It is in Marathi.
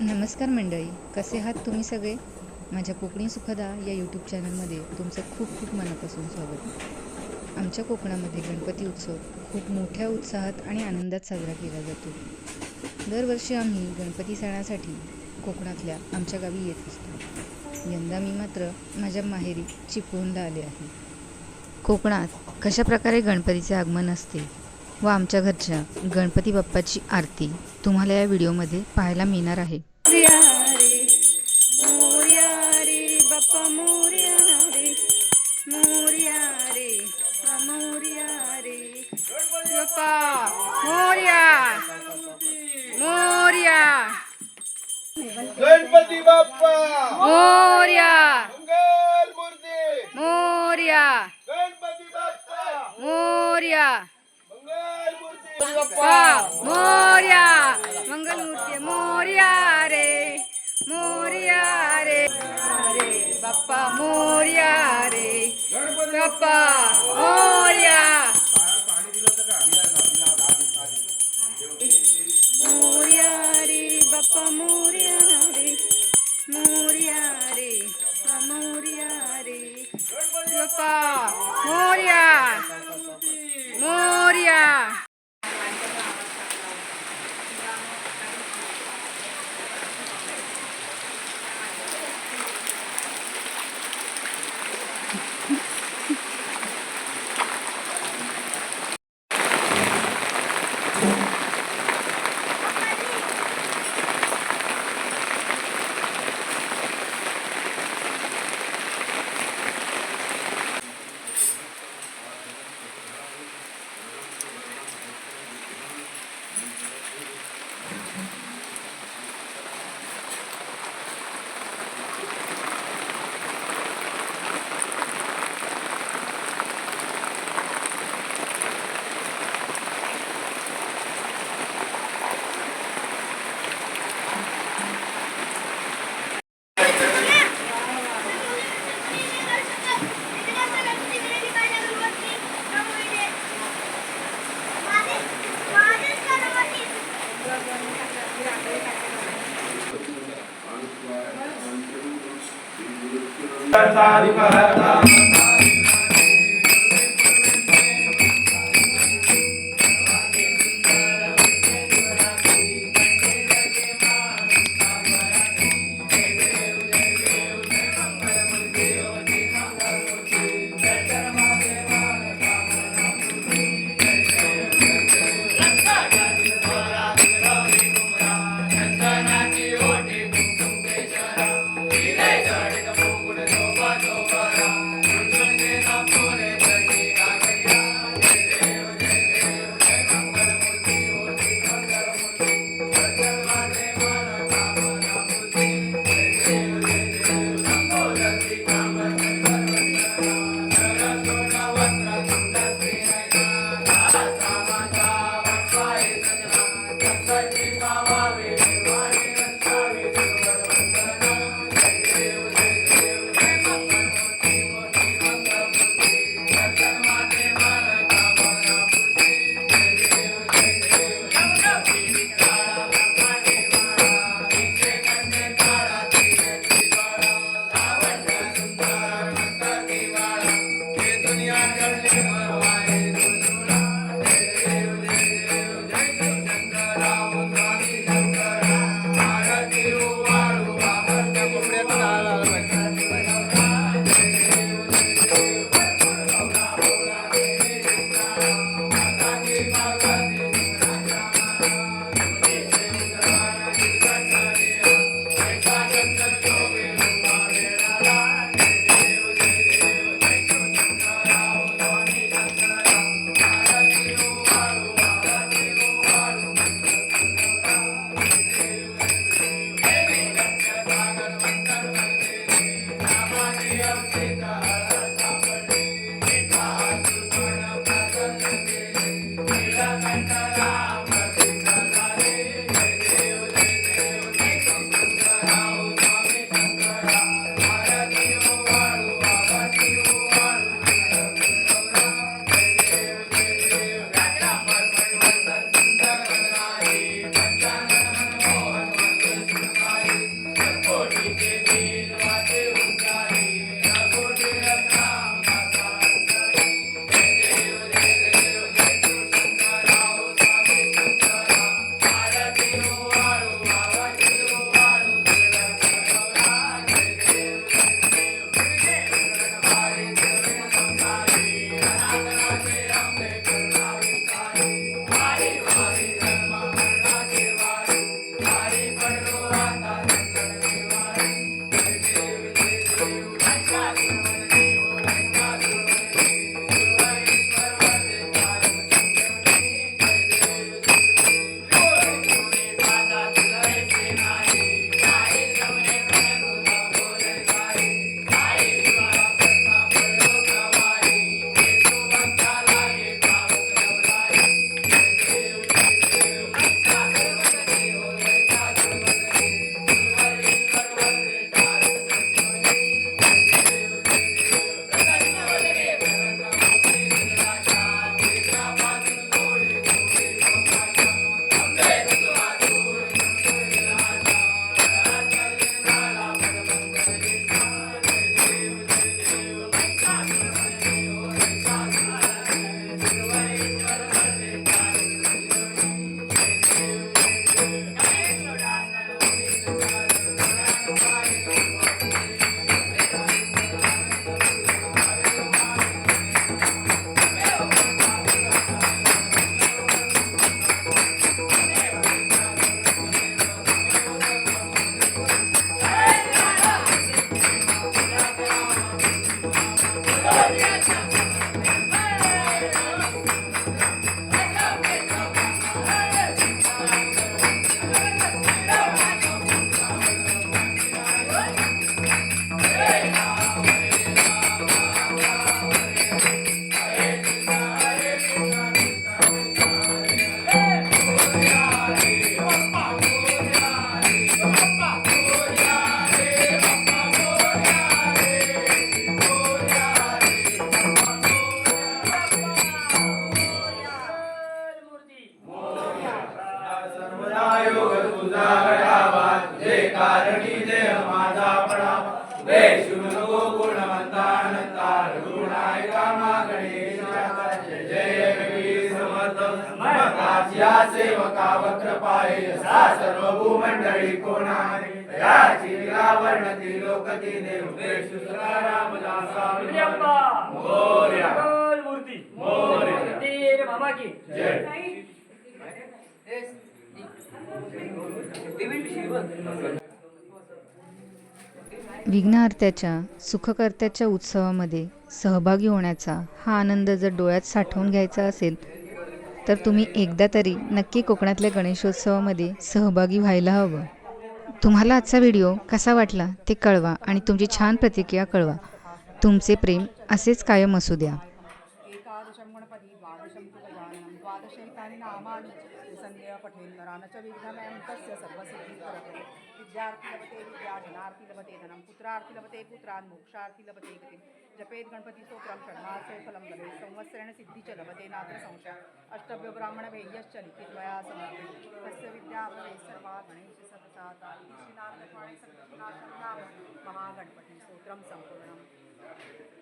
नमस्कार मंडळी कसे आहात तुम्ही सगळे? माझ्या कोकणी सुखदा या यूट्यूब चॅनलमध्ये तुमचं खूप खूप मनापासून स्वागत. आमच्या कोकणामध्ये गणपती उत्सव खूप मोठ्या उत्साहात आणि आनंदात साजरा केला जातो. दरवर्षी आम्ही गणपती सणासाठी कोकणातल्या आमच्या गावी येत असतो. यंदा मी मात्र माझ्या माहेरी चिपळूणला आले आहे. कोकणात कशा प्रकारे गणपतीचे आगमन असते? व आमच्या घरच्या गणपती बाप्पाची आरती तुम्हाला या व्हिडिओमध्ये पाहायला मिळणार आहे. मोरया रे मोरया रे बाप्पा मोरया रे मोरया रे मोरया रे बाप्पा मोरया मोरया. गणपती बाप्पा! मोरया. मंगल मूर्ती! मोरया. गणपती बाप्पा! मोरया. बाप्पा. मोर्या मंगलमूर्ती मोरिया रे मोरिया रे. रे बाप्पा मोरया रे. बाप्पा हो. 三三仨你快来 Thank you. सेवका वक्रपाळे सा सर्व भूमंडळी कोणाने याची मोरया! मूर्ती मोरया! तेरे मामा की! जय! विघ्नहर्त्याच्या सुखकर्त्याच्या उत्सवामध्ये सहभागी होण्याचा हा आनंद जर डोळ्यात साठवून घ्यायचा असेल तर तुम्ही एकदा तरी नक्की कोकणातल्या गणेशोत्सवामध्ये सहभागी व्हायला हवं. तुम्हाला आजचा व्हिडिओ कसा वाटला ते कळवा आणि तुमची छान प्रतिक्रिया कळवा. तुमचे प्रेम असेच कायम असू द्या एकादशं गणपती द्वादशं तु गजाननं द्वादशैतानि नामानि सन्देह पठेन् नरान च विघ्नमयं तस्य सर्वसिद्धिकरते विद्यार्थी लभते विद्याधनार्थी लभते धनं पुत्रार्थी लभते पुत्रान् मोक्षार्थी लभते गतिं जपेत् गणपती स्तोत्रं षण्मासे फलं लभे संवत्सरेण सिद्धी च लभते नात्र संशय. अष्टभ्यो ब्राह्मणभेयश्च लिखित्वया समर्थे तस्य विद्याभवे सर्वा गणेश सतता श्रीनाथ नाम. महागणपती स्तोत्रं सम्पूर्णम्